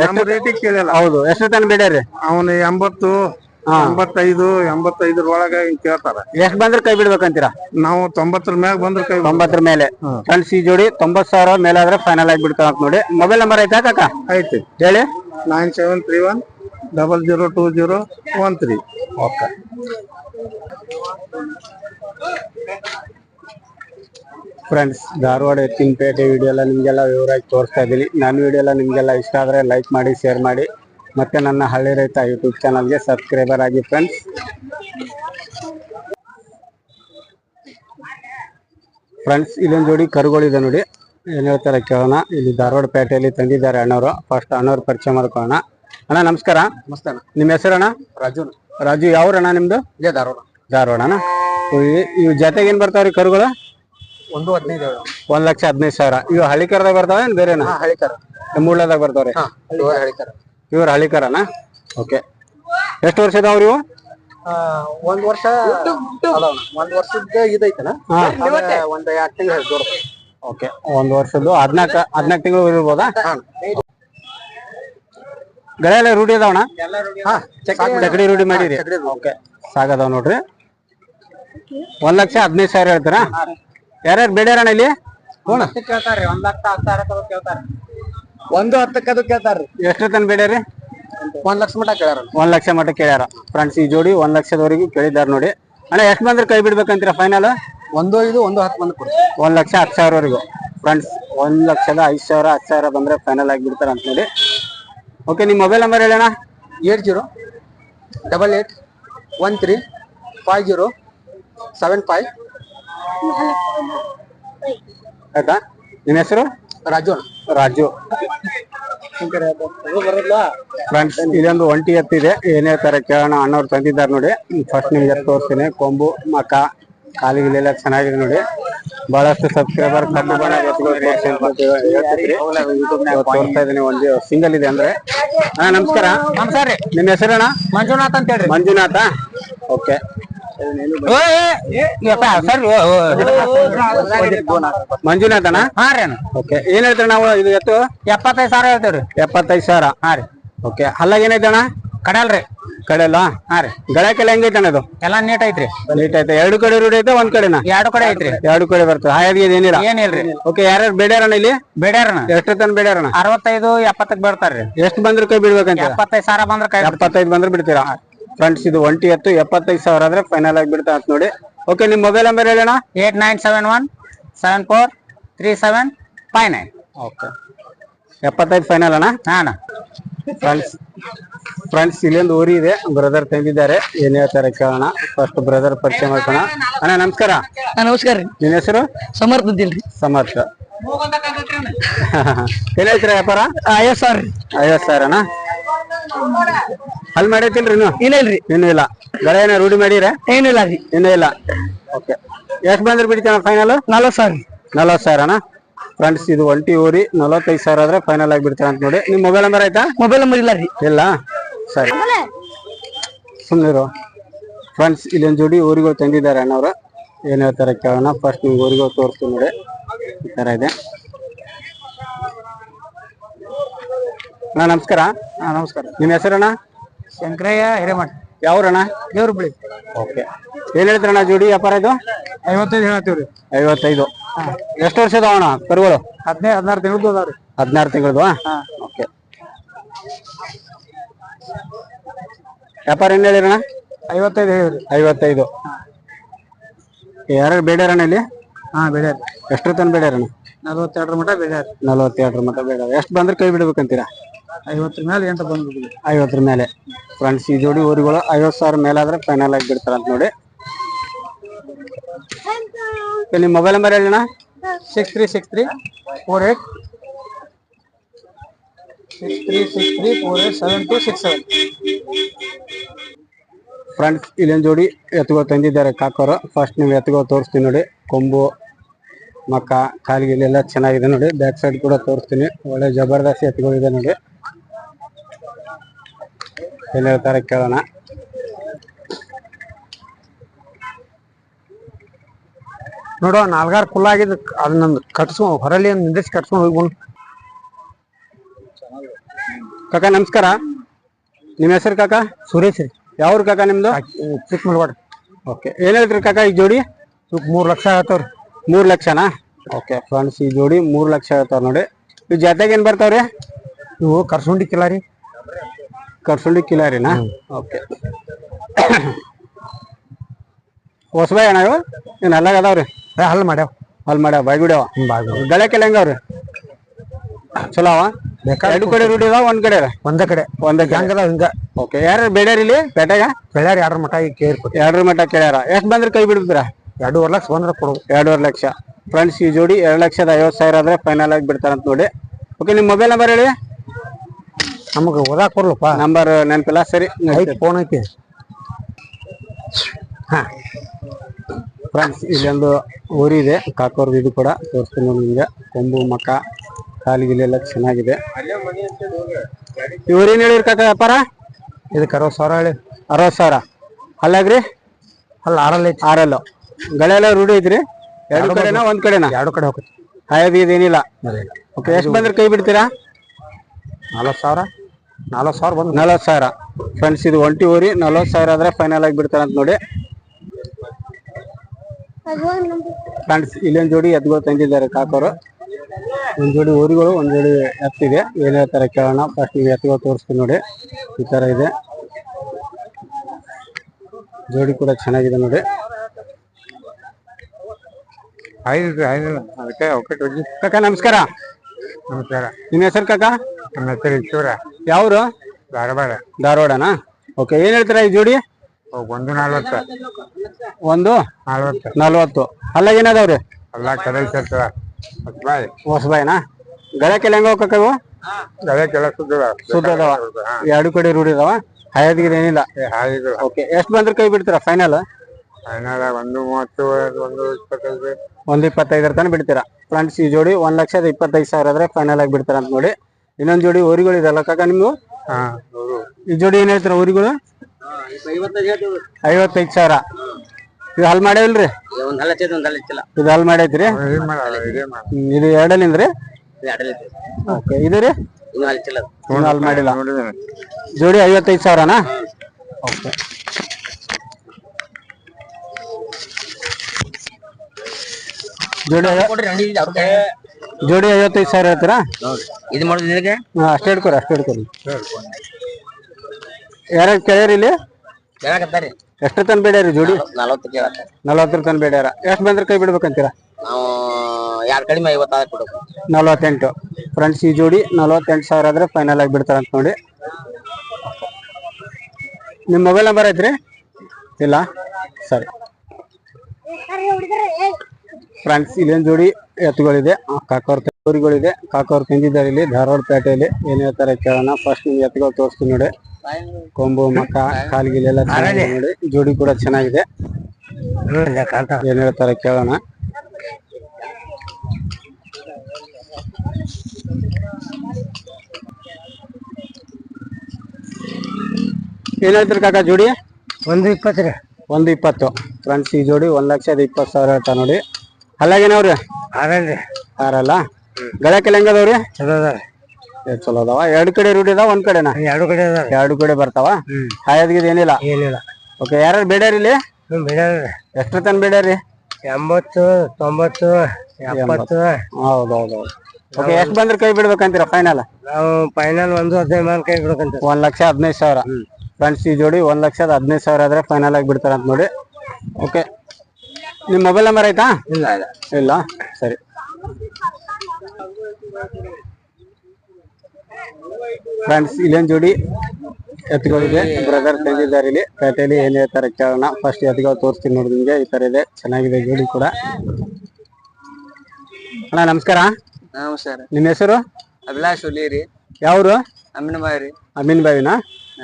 ನಮ್ಮ ರೇಟಿಗೆ ಕೇಳಿಲ್ಲ. ಹೌದು. ಎಷ್ಟು ತನ ರೀ ಅವನು ಎಂಬತ್ತು. ಎಂಬತ್ತೈದು ಎಂಬತ್ತೈದರ ಒಳಗೆ ಹಿಂಗ್ ಕೇಳ್ತಾರ. ಎಷ್ಟ್ ಬಂದ್ರೆ ಕೈ ಬಿಡ್ಬೇಕಂತೀರಾ? ನಾವು ತೊಂಬತ್ತರ ಮ್ಯಾಗ ಬಂದ್ರ ಕೈ ತೊಂಬತ್ತರ ಮೇಲೆ. ಈ ಜೋಡಿ ತೊಂಬತ್ ಸಾವಿರ ಮೇಲೆ ಆದ್ರೆ ಫೈನಲ್ ಆಗಿ ಬಿಡ್ತಾವ ನೋಡಿ. ಮೊಬೈಲ್ ನಂಬರ್ ಐತಾ ಕಾಕ? ಐತಿ ಹೇಳಿ. Nine seven three one double zero two zero one three. Okay. Friends Dharwad Ettinapete video ಎಲ್ಲ ನಿಮಗೆಲ್ಲ ವಿವರವಾಗಿ ತೋರಿಸ್ತಾ ಇದ್ದೀನಿ. ನನ್ನ ವಿಡಿಯೋ ಎಲ್ಲ ನಿಮಗೆಲ್ಲ ಇಷ್ಟ ಆದರೆ ಲೈಕ್ ಮಾಡಿ ಶೇರ್ ಮಾಡಿ. ಮತ್ತೆ ನನ್ನ ಹಳ್ಳಿ ರೈತ ಯೂಟ್ಯೂಬ್ ಚಾನಲ್ಗೆ ಸಬ್ಸ್ಕ್ರೈಬರ್ ಆಗಿ ಫ್ರೆಂಡ್ಸ್ ಫ್ರೆಂಡ್ಸ್ ಇಲ್ಲೊಂದು ಜೋಡಿ ಕರುಗಳಿದೆ ನೋಡಿ. ಏನು ಹೇಳ್ತಾರೆ ಕೇಳೋಣ. ಇಲ್ಲಿ ಧಾರವಾಡ ಪೇಟೆಯಲ್ಲಿ ತಂದಿದ್ದಾರೆ ಅಣ್ಣವರು. ಫಸ್ಟ್ ಅಣ್ಣವ್ರ ಪರಿಚಯ ಮಾಡ್ಕೊಳ್ಳೋಣ. ಅಣ್ಣ ನಮಸ್ಕಾರ. ನಮಸ್ಕಾರ ನಿಮ್ಮ ಹೆಸರಣ್ಣ ರಾಜು ರಾಜು ಯಾವ್ರಣ್ಣ ನಿಮ್ದು? ಇಲ್ಲೇ ಧಾರವಾಡ. ಧಾರವಾಡನ ಇವ್ ಜೊತೆಗೆ ಏನ್ ಬರ್ತಾವ್ರಿ ಕರುಗಳು? ಒಂದು ಹದಿನೈದು ಒಂದ್ ಲಕ್ಷ ಹದಿನೈದು ಸಾವಿರ. ಇವು ಹಳಿಕರದಾಗ ಬರ್ತಾವ ಏನ್ ಬೇರೆನಾ? ಮೂಳದಾಗ ಬರ್ತಾವ್ರಿ? ಇವ್ರ ಹಳಿಕರನ ಓಕೆ ಎಷ್ಟು ವರ್ಷ ಅವ್ರು ಇವು ಒಂದ್ ವರ್ಷ ಒಂದ್ ವರ್ಷದ ಇದೈತನ. ಒಂದ್ ಎರಡ್ ತಿಂಗಳು ಓಕೆ ಒಂದ್ ವರ್ಷದ್ದು ಹದ್ನಾಲ್ಕ ಹದ್ನಾಲ್ಕು ತಿಂಗಳು ಇರ್ಬೋದಾ? ಗಳೆಲ್ಲ ರೂಢಿ ಅದಾವಣ ಹಾ ಚಕಡಿ ರೂಢಿ ಮಾಡಿರಿ. ಓಕೆ ಸಾಗದಾವ ನೋಡ್ರಿ. ಒಂದ್ ಲಕ್ಷ ಹದಿನೈದು ಸಾವಿರ ಹೇಳ್ತೀರಾ? ಯಾರ್ಯಾರು ಬೇಡ್ಯಾರಣ ಇಲ್ಲಿ? ಕೇಳ್ತಾರ್ರಿ ಒಂದ್ ಲಕ್ಷ ಹತ್ತು ಸಾವಿರ ಕೇಳ್ತಾರ ಒಂದು ಹತ್ತಕ್ಕೆ ಅದು ಕೇಳ್ತಾರ್ರಿ. ಎಷ್ಟು ತನ ಬೇಡ್ಯಾರಿ? ಒಂದ್ ಲಕ್ಷ ಮಟ ಕೇಳ್ಯಾರ ಒಂದ್ ಲಕ್ಷ ಮಟ್ಟ ಕೇಳ್ಯಾರ. ಫ್ರೆಂಡ್ಸ್ ಈ ಜೋಡಿ ಒಂದ್ ಲಕ್ಷದವರೆಗೆ ಕೇಳಿದ್ದಾರೆ ನೋಡಿ. ಅಣ್ಣ ಎಷ್ಟು ಬಂದ್ರೆ ಕೈ ಬಿಡ್ಬೇಕಂತೀರ ಫೈನಲ್ ಒಂದು ಐದು ಒಂದು ಹತ್ತು ಮಂದಿ ಕೊಡಿ ಒಂದ್ ಲಕ್ಷ ಹತ್ತು ಸಾವಿರವರೆಗೂ. ಫ್ರೆಂಡ್ಸ್ ಒಂದ್ ಲಕ್ಷದ ಐದು ಸಾವಿರ ಹತ್ತು ಸಾವಿರ ಬಂದ್ರೆ ಫೈನಲ್ ಆಗಿ ಬಿಡ್ತಾರ ಅಂತ ನೋಡಿ. ಓಕೆ ನಿಮ್ ಮೊಬೈಲ್ ನಂಬರ್ ಹೇಳೋಣ eight zero double eight one three five zero seven five. ಆಯ್ತಾ? ನಿಮ್ಮ ಹೆಸರು? ರಾಜು ರಾಜು. ಫ್ರೆಂಡ್ಸ್ ಇದೊಂದು ಒಂಟಿ ಎತ್ತಿದೆ. ಏನೇ ತರ ಕೇಳೋಣ ಅಣ್ಣವ್ರು ತಂದಿದ್ದಾರೆ ನೋಡಿ. ಫಸ್ಟ್ ನಿಮ್ಗೆ ತೋರಿಸ್ತೀನಿ. ಕೊಂಬು ಮಕ ಕಾಲಿಗಿಲೆಲ್ಲ ಚೆನ್ನಾಗಿದೆ ನೋಡಿ. ಬಹಳಷ್ಟು ಸಬ್ಸ್ಕ್ರೈಬರ್ ತೋರಿಸ್ತಾ ಇದೀನಿ ಒಂದು ಸಿಂಗಲ್ ಇದೆ ಅಂದ್ರೆ. ಅಣ್ಣ ನಮಸ್ಕಾರ. ನಮಸ್ಕಾರ ನಿಮ್ಮ ನಿಮ್ ಹೆಸರಣ್ಣ ಮಂಜುನಾಥ್ ಅಂತ ಹೇಳಿ ಮಂಜುನಾಥ? ಓಕೆ ಮಂಜುನಾಥನ ಹಾ ರೀ ಓಕೆ ಏನ್ ಹೇಳ್ತೀರಿ ನಾವು ಇದು ಎತ್ತು ಎಪ್ಪತ್ತೈದು ಸಾವಿರ ಹೇಳ್ತೇವ್ರಿ ಎಪ್ಪತ್ತೈದು ಸಾವಿರ ಹಾ ರೀ ಓಕೆ ಹಲ್ಲಾಗ ಏನೈತಣ್ಣ ಕಡಲ್ರಿ ಕಡೆಲ್ಲ ಹಾ ರೀ ಗಳಕ್ಕೆಲ್ಲ ಹೆಂಗೈತಣ್ಣ ಇದು ಎಲ್ಲಾ ನೀಟ್ ಐತ್ರಿ ನೀಟ್ ಐತೆ ಎರಡು ಕಡೆ ರೂಢಿ ಐತೆ ಒಂದ್ ಕಡೆನ ಎರಡು ಕಡೆ ಐತ್ರಿ ಎರಡು ಕಡೆ ಬರ್ತದೆ ಹಾಯಾಗಿ ಏನಿಲ್ಲ ಏನಿಲ್ರಿ ಓಕೆ ಯಾರ್ಯಾರು ಬೇಡ್ಯಾರಣ ಇಲ್ಲಿ ಬೇಡ್ಯಾರಣ ಎಷ್ಟು ತನ ಬೇಡ್ಯಾರಣ ಅರವತ್ತೈದು ಎಪ್ಪತ್ತಕ್ಕೆ ಬೇಡ್ತಾರ್ರಿ ಎಷ್ಟು ಬಂದ್ರ ಕೈ ಬಿಡ್ಬೇಕಂತ ಎಪ್ಪತ್ತೈದು ಸಾವಿರ ಬಂದ್ರ ಕೈ ಎಪ್ಪತ್ತೈದು ಬಂದ್ರೆ ಬಿಡ್ತೀರಾ ಫ್ರೆಂಡ್ಸ್ ಇದು ಒಂಟಿ ಎತ್ತು ಎಪ್ಪತ್ತೈದು ಸಾವಿರ ಆದ್ರೆ ಫೈನಲ್ ಆಗಿ ಬಿಡ್ತಾ ಅಂತ ನೋಡಿ. ಓಕೆ ನಿಮ್ ಮೊಬೈಲ್ ನಂಬರ್ ಹೇಳೋಣ eight nine seven one seven four three seven five nine okay ಎಪ್ಪತ್ತೈದು ಫೈನಲ್ ಅಣ್ಣ? ಹಾ ಅಣ್ಣ. ಫ್ರೆಂಡ್ಸ್ ಫ್ರೆಂಡ್ಸ್ ಇಲ್ಲೊಂದು ಊರಿ ಇದೆ. ಬ್ರದರ್ ತಂದಿದ್ದಾರೆ. ಏನ್ ಹೇಳ್ತಾರೆ ಕೇಳೋಣ. ಫಸ್ಟ್ ಬ್ರದರ್ ಪರಿಚಯ ಮಾಡ್ಕೋಣ ಅಣ್ಣ ನಮಸ್ಕಾರ. ನಮಸ್ಕಾರ ರೀ. ನಿನ್ನ ಹೆಸರು? ಸಮರ್ಥ ಇದ್ದಿಲ್ರಿ ಸಮರ್ಥ. ಏನ್ ಹೇಳ್ತೀರಾ ವ್ಯಾಪಾರ? ಐವತ್ತು ಸಾವಿರ ಐವತ್ ಸಾವಿರ ಅಣ್ಣ? ಅಲ್ಲಿ ಮಾಡೈತಿಲ್ರಿ ನೀವು ಇಲ್ಲ ಇಲ್ರಿ. ಇನ್ನೂ ಇಲ್ಲ. ಗಳೆ ಏನ ರೂಢಿ ಮಾಡಿರ? ಏನಿಲ್ಲ ರೀ. ಇನ್ನೂ ಇಲ್ಲ. ಓಕೆ ಎಷ್ಟು ಬಂದ್ರೆ ಬಿಡ್ತೇನೆ ಫೈನಲ್ ನಲ್ವತ್ತು ಸಾವಿರ ನಲ್ವತ್ತು ಸಾವಿರ ಅಣ್ಣ ಫ್ರೆಂಡ್ಸ್ ಇದು ಒಂಟಿ ಊರಿ ನಲವತ್ತೈದು ಸಾವಿರ ಆದ್ರೆ ಫೈನಲ್ ಆಗಿ ಬಿಡ್ತೀರ ಅಂತ ನೋಡಿ. ನಿಮ್ ಮೊಬೈಲ್ ನಂಬರ್ ಆಯ್ತಾ? ಮೊಬೈಲ್ ನಂಬರ್ ಇಲ್ಲ ರೀ. ಇಲ್ಲ. ಸರಿ. ಸುಮ್ಮನಿರು ಫ್ರೆಂಡ್ಸ್ ಇಲ್ಲೊಂದು ಜೋಡಿ ಊರಿಗಳು ತಂದಿದ್ದಾರೆ ಅಣ್ಣವ್ರು ಏನು ಹೇಳ್ತಾರೆ ಕೇಳೋಣ. ಫಸ್ಟ್ ನಿಮ್ಗೆ ಊರಿಗಳು ತೋರಿಸ್ತೀನಿ ನೋಡಿ. ಈ ಥರ ಇದೆ. ಅಣ್ಣ ನಮಸ್ಕಾರ. ಹಾ ನಮಸ್ಕಾರ. ನಿಮ್ಮ ಹೆಸರಣ್ಣ? ಶಂಕರಯ್ಯ ಹಿರೇಮಠ. ಯಾವ್ರಣ್ಣ? ದೇವ್ರ ಬಿಳಿ ಓಕೆ. ಏನ್ ಹೇಳ್ತಾರಣ್ಣ ಜೋಡಿ ವ್ಯಾಪಾರ ಇದು? ಐವತ್ತೈದು ಹೇಳತ್ತೀವ್ರಿ ಐವತ್ತೈದು. ಎಷ್ಟು ವರ್ಷದ ಅಣ್ಣ ಕರುಗಳು? ಹದಿನೈದು ಹದಿನಾರು ತಿಂಗಳದ್ದು ಅದಾವ್ರಿ. ಹದಿನಾರು ತಿಂಗಳದು ಓಕೆ. ವ್ಯಾಪಾರ ಏನ್ ಹೇಳಿರಣ್ಣ? ಐವತ್ತೈದು ಹೇಳಿವ್ರಿ. ಐವತ್ತೈದು. ಯಾರು ಬೇಡ್ಯಾರಣ್ಣ ಇಲ್ಲಿ? ಹಾ ಬೇಡ ಎಷ್ಟ್ರ ತನಕ ಬೇಡ್ಯಾರಣ್ಣ? ನಲ್ವತ್ತೆರಡರ ಮಟ ಬೇಡ ನಲವತ್ತೆರಡರ ಮಟ್ಟ ಬೇಡ ಎಷ್ಟು ಬಂದ್ರೆ ಕೈ ಬಿಡ್ಬೇಕಂತೀರಾ? ಐವತ್ತರ ಮೇಲೆ ಎಂಟು ಬಂದ್ಬಿಟ್ಟಿದೆ ಐವತ್ತರ ಮೇಲೆ. ಫ್ರೆಂಡ್ಸ್ ಈ ಜೋಡಿ ಊರುಗಳು ಐವತ್ತು ಸಾವಿರ ಮೇಲೆ ಆದ್ರೆ ಫೈನಲ್ ಆಗಿ ಬಿಡ್ತಾರಂತ ನೋಡಿ. ನಿಮ್ mobile number ಹೇಳಣ್ಣ six three six three four eight six three six three four eight seven two six seven friends ಇಲ್ಲೊಂದು ಜೋಡಿ? ಎತ್ಗೋ ತಂದಿದ್ದಾರೆ ಕಾಕೋರು. ಫಸ್ಟ್ ನೀವು ಎತ್ಗೋ ತೋರಿಸ್ತೀನಿ ನೋಡಿ. ಕೊಂಬು, ಮಕ್ಕ, ಕಾಲಿಗೆ ಇಲ್ಲೆಲ್ಲ ಚೆನ್ನಾಗಿದೆ ನೋಡಿ. ಬ್ಯಾಕ್ ಸೈಡ್ ಕೂಡ ತೋರಿಸ್ತೀನಿ. ಒಳ್ಳೆ ಜಬರ್ದಸ್ತಿ ಎತ್ತುಗಳಿದೆ ನೋಡಿ. ಏನ್ ಹೇಳ್ತಾರೆ ಕೇಳೋಣ. ನೋಡುವ ನಾಲ್ಗಾರು ಕುಲ್ಲಾಗಿದ್ದು ಅದನ್ನ ಕಟ್ಸ್ಕೊಂಡು ಹೊರಲಿ ನಿಂದಿಸಿ ಕಟ್ಸ್ಕೊಂಡು ಹೋಗ್ಬೋದು ಬಂದು ಕಾಕ ನಮಸ್ಕಾರ. ನಿಮ್ಮ ಹೆಸರು ಕಾಕ? ಸುರೇಶ್ ರೀ. ಯಾವ್ರು ಕಾಕ ನಿಮ್ದು? ಚಿಕ್ಕಮಲ್ವಾಡ. ಓಕೆ ಏನ್ ಹೇಳ್ತೀರಿ ಕಾಕ ಈ ಜೋಡಿ? ಮೂರ್ ಮೂರು ಲಕ್ಷ ಆಗತ್ತವ್ರಿ. ಮೂರ್ ಲಕ್ಷನಾ? ಓಕೆ ಫ್ರೆಂಡ್ಸ್ ಈ ಜೋಡಿ ಮೂರ್ ಲಕ್ಷ ಆಗತ್ತವ್ರಿ ನೋಡಿ. ಈ ಜಾತ್ಯಾಗ ಏನ್ ಬರ್ತಾವ್ರಿ? ಇವು ಕರ್ಸುಂಡಿ ಕಿಲ್ಲ ರೀ ಕರ್ಸುಂಡಿ ಕಿಲಾರಿನಾ? ಓಕೆ ಹೊಸಬಾಯಿ ಅಣ್ಣ ಇವು? ಏನ್ ಅಲ್ಲಾಗ ಅದಾವ್ರಿ? ಹಲ್ ಮಾಡ್ಯಾವ. ಹಲ್ ಮಾಡ್ಯಾವ ಬಾಯ್ಗುಡ್ಯಾವ? ಬಾಗಿ ಗಳಕ್ಕೆಲ್ಲ ಹೆಂಗವ್ರಿ? ಚಲೋ ಅವ? ಎರಡು ಕಡೆ ರೂಢಿ ಅದಾವ ಒಂದ್ ಕಡೆ ಒಂದ ಕಡೆ. ಒಂದೇ ಹೆಂಗದ ಹಿಂಗ ಓಕೆ ಯಾರು ಬೇಡ್ಯಾರ ಇಲ್ಲಿ ಪೇಟೆಗ? ಬೇಡ್ಯಾರ ಎರಡರ ಮಠ ಈಗ ಕೇರ್ ಎರಡರ ಮಟ್ಟ ಕೇಳ್ಯಾರ? ಎಷ್ಟ್ ಬಂದ್ರೆ ಕೈ ಬಿಡ್ತೀರ ಎರಡೂವರೆ ಲಕ್ಷ ಬಂದ್ರೆ ಕೊಡು ಎರಡೂವರೆ ಲಕ್ಷ. ಫ್ರೆಂಡ್ಸ್ ಈ ಜೋಡಿ ಎರಡು ಲಕ್ಷದ ಐವತ್ತು ಸಾವಿರ ಆದ್ರೆ ಫೈನಲ್ ಆಗಿ ಬಿಡ್ತಾರಂತ ನೋಡಿ. ಓಕೆ ನಿಮ್ಮ ಮೊಬೈಲ್ ನಂಬರ್ ಹೇಳಿ. ನಮಗೆ ಓದಾಕ್ ಕೊಡ್ಲಪ್ಪ. ನಂಬರ್ ನೆನಪಿಲ್ಲ? ಸರಿ ಐತಿ ಫೋನ್ ಐತಿ. ಫ್ರೆಂಡ್ಸ್ ಇಲ್ಲೊಂದು ಊರಿ ಇದೆ. ಕಾಕೋರ್ದು ಇದು ಕೂಡ ತೋರಿಸ್ತೀನಿ ನಿಮಗೆ. ಕೊಂಬು ಮಕ್ಕ ಕಾಲಿಗಿಲೆಲ್ಲ ಚೆನ್ನಾಗಿದೆ. ಇವ್ರೇನು ಹೇಳಿರಿ ಕಾಕ ವ್ಯಾಪಾರ? ಇದಕ್ಕೆ ಅರವತ್ತು ಸಾವಿರ ಹೇಳಿ. ಅರವತ್ತು ಸಾವಿರ. ಅಲ್ಲಾಗ್ರಿ? ಅಲ್ಲ ಆರಲ್ಲಿ ಐತಿ. ಆರಲ್ಲು. ಗಳೆಲ್ಲ ರೂಢಿ ಐತ್ರಿ? ಎರಡು ಕಡೆನಾ ಒಂದು ಕಡೆನಾ? ಎರಡು ಕಡೆ ಹೋಗುತ್ತೆ. ಹಾಯದಿ ಇದೇನಿಲ್ಲ. ಓಕೆ ಎಷ್ಟು ಬಂದ್ರೆ ಕೈ ಬಿಡ್ತೀರಾ? ನಲ್ವತ್ತು ಸಾವಿರ. ನಲ್ವತ್ತು ಸಾವಿರ ಬಂದು ನಲವತ್ತು ಸಾವಿರ. ಫ್ರೆಂಡ್ಸ್ ಇದು ಒಂಟಿ ಊರಿ ನಲವತ್ತು ಸಾವಿರ ಆದರೆ ಫೈನಲ್ ಆಗಿ ಅಂತ ನೋಡಿ. ಫ್ರೆಂಡ್ಸ್ ಇಲ್ಲೊಂದು ಜೋಡಿ ಎತ್ತುಗಳು ತಂದಿದ್ದಾರೆ ಕಾಕೋರು. ಒಂದು ಜೋಡಿ ಊರಿಗಳು ಒಂದು ಜೋಡಿ ಎತ್ತಿದೆ ಏನ್ ಹೇಳ್ತಾರೆ ಕೇಳೋಣ. ಫಸ್ಟ್ ನೀವು ಎತ್ತುಗಳು ತೋರಿಸ್ತೀನಿ ನೋಡಿ. ಈ ತರ ಇದೆ. ಜೋಡಿ ಕೂಡ ಚೆನ್ನಾಗಿದೆ ನೋಡಿ. ಅದಕ್ಕೆ ಕಾಕ ನಮಸ್ಕಾರ. ನಮಸ್ಕಾರ. ನಿಮ್ಮ ಹೆಸರು ಕಾಕ? ನಮ್ಮ ಹೆಸರು ಈಶ್ವರ ಯಾವ್ರು? ಧಾರವಾಡ. ಧಾರವಾಡನಾ? ಓಕೆ ಏನ್ ಹೇಳ್ತೀರಾ ಈ ಜೋಡಿ? ಒಂದು ನಲ್ವತ್ತು. ಒಂದು? ನಲ್ವತ್ತು. ನಲ್ವತ್ತು. ಅಲ್ಲ ಏನದಾವ್ರಿ? ಅಲ್ಲ ಕಡಲ್ ಬಾಯ್ ಹೊಸಬಾಯಿನಾ? ಗಳಕ್ಕೆಲ್ಲ ಹೆಂಗ ಕೆಲಸ ಸುದ್ದದ ಸುದ್ದ ಅದಾವ ಎರಡು ಕಡೆ ರೂಢಿ ಅದಾವ ಹಯದ್ಗಿದ ಏನಿಲ್ಲ. ಓಕೆ ಎಷ್ಟು ಬಂದ್ರೆ ಕೈ ಬಿಡ್ತೀರಾ ಫೈನಲ್ ಫೈನಲ್ ಒಂದು ಮೂವತ್ತು ಒಂದು ಇಪ್ಪತ್ತೈದು. ಒಂದು ಇಪ್ಪತ್ತೈದರ ತನಕ ಬಿಡ್ತೀರಾ. ಫ್ರೆಂಡ್ಸ್ ಈ ಜೋಡಿ ಒಂದ್ ಲಕ್ಷದ ಇಪ್ಪತ್ತೈದು ಸಾವಿರ ಆದ್ರೆ ಫೈನಲ್ ಆಗಿ ಬಿಡ್ತಾರ ಅಂತ ನೋಡಿ. ಇನ್ನೊಂದ್ ಜೋಡಿ ಊರಿಗಳು ಇದಲ್ಲ ಕಾಕ ನಿಮ್ದು? ಹಾ. ಈ ಜೋಡಿ ಏನ್ ಹೇಳ್ತಾರ ಊರಿಗಳು ಐವತ್ತೈದು ಸಾವಿರ. ಇದು ಹಲ್ ಹಲಚಿಲ್ಲ ಇದು ಹಲ್ ಮಾಡೈತ್ರಿ ಇದೇ ಮಾಡ ಇದೇ ಮಾಡ ಹ್ಮ್, ಇದು ಎರಡಲಿಂದ್ರಿ ಓಕೆ ಇದು ರೀ? ಇನ್ನು ಹಲ್ ಮಾಡಿಲ್ಲ. ಜೋಡಿ ಐವತ್ತೈದು ಸಾವಿರನಾ? ಓಕೆ. ಜೋಡಿ ಐವ- ಜೋಡಿ ಐವತ್ತೈದು ಸಾವಿರ ಹೇಳ್ತೀರಾ? ಇದು ಮಾಡೋದು ನಿನಗೆ? ಹಾಂ ಅಷ್ಟೇ ಹಿಡ್ಕೊರಿ ಅಷ್ಟು ಹಿಡ್ಕೊರಿ ಯಾರ್ಯಾರು ಕೇಳ್ಯಾರ ಇಲ್ಲಿ? ಕೇಳಕತ್ತಾರಿ. ಎಷ್ಟು ತನ್ ಬೇಡ್ಯಾರಿ ಜೋಡಿ? ನಲವತ್ತು ನಲವತ್ತರ ತನ್ ಬೇಡ್ಯಾರ. ಎಷ್ಟು ಬಂದ್ರೆ ಕೈ ಬಿಡ್ಬೇಕಂತೀರಾ? ನಾವು ಯಾರು ಕಡಿಮೆ ಐವತ್ತಾರು ಕೊಡಬೇಕು. ನಲವತ್ತೆಂಟು. ಫ್ರೆಂಡ್ಸ್ ಈ ಜೋಡಿ ನಲವತ್ತೆಂಟು ಸಾವಿರ ಆದರೆ ಫೈನಲ್ ಆಗಿ ಬಿಡ್ತಾರೆ ಅಂತ ನೋಡಿ ನಿಮ್ಮ ಮೊಬೈಲ್ ನಂಬರ್ ಐತ್ರಿ? ಇಲ್ಲ. ಸರಿ. ಫ್ರೆಂಡ್ಸ್ ಇಲ್ಲೊಂದು ಜೋಡಿ ಎತ್ತುಗಳಿದೆ. ಕಾಕೋರ್ ಊರುಗಳಿದೆ ಕಾಕೋರ್ ತಿಂದಿದ್ದಾರೆ ಇಲ್ಲಿ. ಧಾರವಾಡ ಪೇಟೆಯಲ್ಲಿ. ಏನ್ ಹೇಳ್ತಾರೆ ಕೇಳೋಣ. ಫಸ್ಟ್ ನಿಮ್ಗೆ ಎತ್ತುಗಳು ತೋರಿಸ್ತೀನಿ ನೋಡಿ. ಕೊಂಬು ಮಕ್ಕ ಕಾಲ್ಗಿಲೆಲ್ಲ ನೋಡಿ. ಜೋಡಿ ಕೂಡ ಚೆನ್ನಾಗಿದೆ. ಏನ್ ಹೇಳ್ತಾರೆ ಕೇಳೋಣ. ಏನ್ ಹೇಳ್ತಾರೆ ಕಾಕ ಜೋಡಿ? ಒಂದು ಇಪ್ಪತ್ತು ರೀ. ಒಂದು ಇಪ್ಪತ್ತು. ಫ್ರೆಂಡ್ಸ್ ಈ ಜೋಡಿ ಒಂದ್ ಲಕ್ಷದ ಇಪ್ಪತ್ತು ಸಾವಿರ ಹೇಳ್ತಾ ನೋಡಿ. ಅಲ್ಲಾಗೇನವ್ರಿ? ಆರಲ್ರಿ ಯಾರಲ್ಲ ಗಳಕ್ಕೆಲ್ಲ ಹೆಂಗದವ್ರಿ? ಎಷ್ಟ್ ಚಲೋ ಅದಾವ. ಎರಡು ಕಡೆ ರೂಢಿ ಅದಾವ ಒಂದ್ ಕಡೆನಾ? ಎರಡು ಕಡೆ ಅದಾರ ಎರಡು ಕಡೆ ಬರ್ತಾವ? ಹ್ಮ್. ಹಾಯದ್ಗಿದ್ ಏನಿಲ್ಲ? ಏನಿಲ್ಲ. ಓಕೆ ಯಾರು ಬೇಡ್ಯಾರ ಇಲ್ಲಿ? ಹ್ಮ್ ಬಿಡಲ್ರಿ ಎಷ್ಟ್ರ ತನ ಬೇಡ್ಯಾರಿ? ಎಂಬತ್ತು ತೊಂಬತ್ತು ಎಪ್ಪತ್ತು. ಹೌದೌದು ಓಕೆ ಎಷ್ಟು ಬಂದ್ರೆ ಕೈ ಬಿಡ್ಬೇಕಂತೀರ ಫೈನಲ್ ನಾವು ಫೈನಲ್ ಒಂದು ಹದಿನೈದು ಮಂದಿ ಕೈ ಬಿಡ್ಬೇಕಂತ. ಒಂದ್ ಲಕ್ಷ ಹದಿನೈದು ಸಾವಿರ. ಫ್ರೆಂಡ್ಸ್ ಈ ಜೋಡಿ ಒಂದ್ ಲಕ್ಷದ ಹದಿನೈದು ಸಾವಿರ ಆದ್ರೆ ಫೈನಲ್ ಆಗಿ ಬಿಡ್ತಾರ ಅಂತ ನೋಡಿ. ಓಕೆ. ನಿಮ್ ಮೊಬೈಲ್ ನಂಬರ್ ಆಯ್ತಾ? ಇಲ್ಲ ಇಲ್ಲ. ಇಲ್ಲ ಸರಿ. ಫ್ರೆಂಡ್ಸ್ ಇಲ್ಲೊಂದು ಜೋಡಿ ಎತ್ತುಗಳಿಗೆ ಬ್ರದರ್ ತಂದಿದ್ದಾರೆ ಇಲ್ಲಿ. ಪೇಟೆಯಲ್ಲಿ ಏನ್ ಹೇಳ್ತಾರೆ ಕೇಳೋಣ. ಫಸ್ಟ್ ಎತ್ತುಗಳು ತೋರಿಸ್ತೀನಿ ನೋಡಿ ನಿಮ್ಗೆ. ಈ ತರ ಇದೆ. ಚೆನ್ನಾಗಿದೆ ಜೋಡಿ ಕೂಡ. ಅಣ್ಣ ನಮಸ್ಕಾರ. ನಮಸ್ಕಾರ. ನಿಮ್ಮ ಹೆಸರು? ಅಭಿಲಾಷ್ ಹುಲಿರಿ. ಯಾವ್ರು? ಅಮೀನ್ ಬಾಯಿ ಅಮೀನ್ ಬಾವಿನಾ?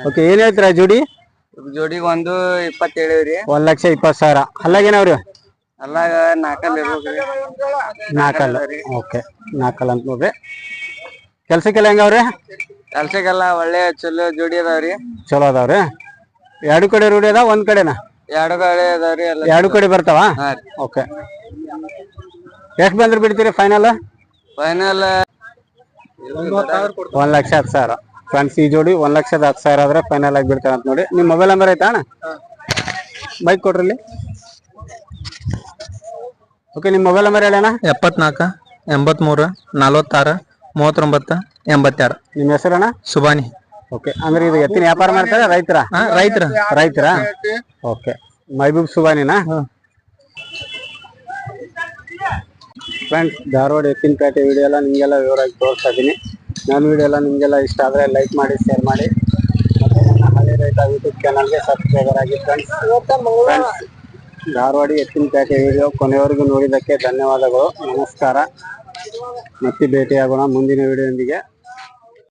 ಓಕೆ ಏನ್ ಹೇಳ್ತೀರಾ ಜೋಡಿ? ಜೋಡಿಗೆ ಒಂದು ಇಪ್ಪತ್ತೇಳು ರೀ. ಒಂದ್ ಲಕ್ಷ ಇಪ್ಪತ್ತು ಸಾವಿರ. ಅಲ್ಲಾಗೇನವ್ರಿ ಅಲ್ಲಾಗ ನಾಲ್ಕಲ್ಲಿ ಇರ್ಬೇಕ್ರಿ ನಾಲ್ಕಲ್ಲ ಓಕೆ. ನಾಲ್ಕಲ್ಲ ಅಂತ ನೋಡ್ರಿ ಕೆಲ್ಸಕ್ಕೆಲ್ಲ ಹೆಂಗವ್ರಿ? ಕೆಲ್ಸಕ್ಕೆಲ್ಲ ಒಳ್ಳೆ ಚಲೋ ಜೋಡಿ ಅದಾವ್ರಿ. ಚಲೋ ಅದಾವ್ರಿ. ಎರಡು ಕಡೆ ರೂಢಿ ಅದಾವ ಒಂದ್ ಕಡೆನ? ಎರಡು ಕಡೆ ಅದಾವ್ರಿ ಎಲ್ಲ ಎರಡು ಕಡೆ ಬರ್ತಾವ? ಓಕೆ. ಎಷ್ಟು ಬಂದ್ರೆ ಬಿಡ್ತೀರಿ ಫೈನಲ್ ಫೈನಲ್ ಒಂದ್ ಲಕ್ಷ ಹತ್ತು ಸಾವಿರ. ಫ್ರೆಂಡ್ಸ್ ಈ ಜೋಡಿ ಒಂದ್ ಲಕ್ಷದ ಹತ್ತು ಸಾವಿರ ಆದ್ರೆ ಫೈನಲ್ ಆಗಿ ಬಿಡ್ತಾರೆ ಅಂತ ನೋಡಿ. ನಿಮ್ ಮೊಬೈಲ್ ನಂಬರ್ ಐತಾ ಅಣ್ಣ? ಬೈಕ್ ಕೊಡ್ರಿ ಓಕೆ ನಿಮ್ಮ ಮೊಬೈಲ್ ನಂಬರ್ ಹೇಳಣ್ಣ? ಎಪ್ಪತ್ನಾಲ್ಕು ಎಂಬತ್ಮೂರು ನಲವತ್ತಾರು ಮೂವತ್ತೊಂಬತ್ತು ಎಂಬತ್ತೆರಡು. ನಿಮ್ಮ ಹೆಸರು ಅಣ್ಣ ಸುಬಾನಿ. ಓಕೆ ಅಂದ್ರೆ ಇದು ಎತ್ತಿನ ವ್ಯಾಪಾರ ಮಾಡ್ತಾರೆ ರೈತರ? ರೈತರ. ರೈತರ? ಓಕೆ ಮೈಬೂಬ್ ಸುಬಾನಿನಾ? ಫ್ರೆಂಡ್ಸ್ ಧಾರವಾಡ ಎತ್ತಿನ ಪೇಟೆ ವಿಡಿಯೋ ಎಲ್ಲ ನಿಮಗೆಲ್ಲ ವಿವರವಾಗಿ ತೋರಿಸ್ತಾ ಇದ್ದೀನಿ. ನನ್ನ ವಿಡಿಯೋ ಎಲ್ಲ ನಿಮಗೆಲ್ಲ ಇಷ್ಟ ಆದರೆ ಲೈಕ್ ಮಾಡಿ ಶೇರ್ ಮಾಡಿ. ಮತ್ತೆ ನನ್ನ ಹಳ್ಳಿ ರೈತ ಯೂಟ್ಯೂಬ್ ಚಾನಲ್ಗೆ ಸಬ್ಸ್ಕ್ರೈಬರ್ ಆಗಿ ಫ್ರೆಂಡ್ಸ್ ಧಾರವಾಡ ಎತ್ತಿನ ಪೇಟೆ ವಿಡಿಯೋ ಕೊನೆವರೆಗೂ ನೋಡಿದ್ದಕ್ಕೆ ಧನ್ಯವಾದಗಳು. ನಮಸ್ಕಾರ. ಮತ್ತೆ ಭೇಟಿಯಾಗೋಣ ಮುಂದಿನ ವಿಡಿಯೋದೊಂದಿಗೆ.